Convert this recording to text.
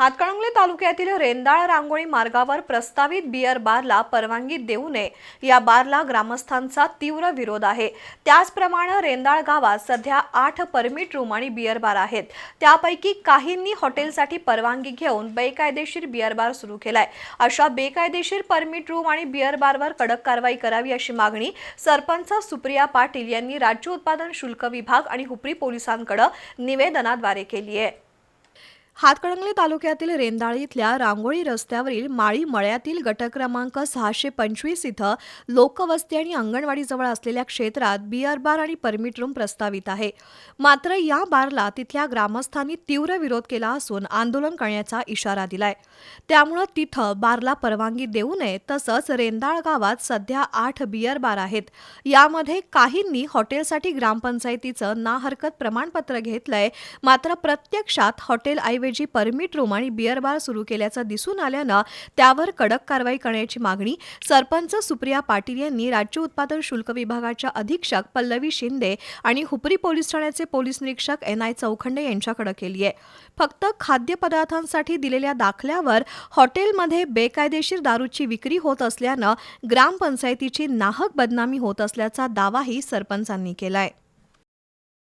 हातकणंगले तालुक्यातील रेंदाळ रांगोळी मार्गावर प्रस्तावित बियर बारला परवानगी देऊ नये. या बारला ग्रामस्थांचा तीव्र विरोध आहे. त्याचप्रमाणे रेंदाळ गावात सध्या आठ परमिट रूम आणि बियर बार आहेत. त्यापैकी काहींनी हॉटेलसाठी परवानगी घेऊन बेकायदेशीर बियर बार सुरू केलाय. अशा बेकायदेशीर परमिट रूम आणि बियर बारवर कडक कारवाई करावी अशी मागणी सरपंच सुप्रिया पाटील यांनी राज्य उत्पादन शुल्क विभाग आणि हुपरी पोलिसांकडे निवेदनाद्वारे केली आहे. हातकणंगले तालुक्यातील रेंदाळी इथल्या रांगोळी रस्त्यावरील माळी मळ्यातील गट क्रमांक सहाशे पंचवीस इथं लोकवस्ती आणि अंगणवाडीजवळ असलेल्या क्षेत्रात बिअर बार आणि परमिट रूम प्रस्तावित आहे. मात्र या बारला तिथल्या ग्रामस्थांनी तीव्र विरोध केला असून आंदोलन करण्याचा इशारा दिलाय. त्यामुळं तिथं बारला परवानगी देऊ नये तसंच रेंदाळ गावात सध्या आठ बिअर बार आहेत. यामध्ये काहींनी हॉटेलसाठी ग्रामपंचायतीचं ना हरकत प्रमाणपत्र घेतलंय. मात्र प्रत्यक्षात हॉटेल ऐवजी परमिट रूम आणि बिअर बार सुरू केल्याचं दिसून आल्यानं त्यावर कडक कारवाई करण्याची मागणी सरपंच सुप्रिया पाटील यांनी राज्य उत्पादन शुल्क विभागाच्या अधीक्षक पल्लवी शिंदे आणि हुपरी पोलीस ठाण्याचे पोलीस निरीक्षक एन आय चौखंडे यांच्याकडे केली आहे. फक्त खाद्यपदार्थांसाठी दिलेल्या दाखल्यावर हॉटेलमध्ये बेकायदेशीर दारूची विक्री होत असल्यानं ग्रामपंचायतीची नाहक बदनामी होत असल्याचा दावाही सरपंचांनी केलाय.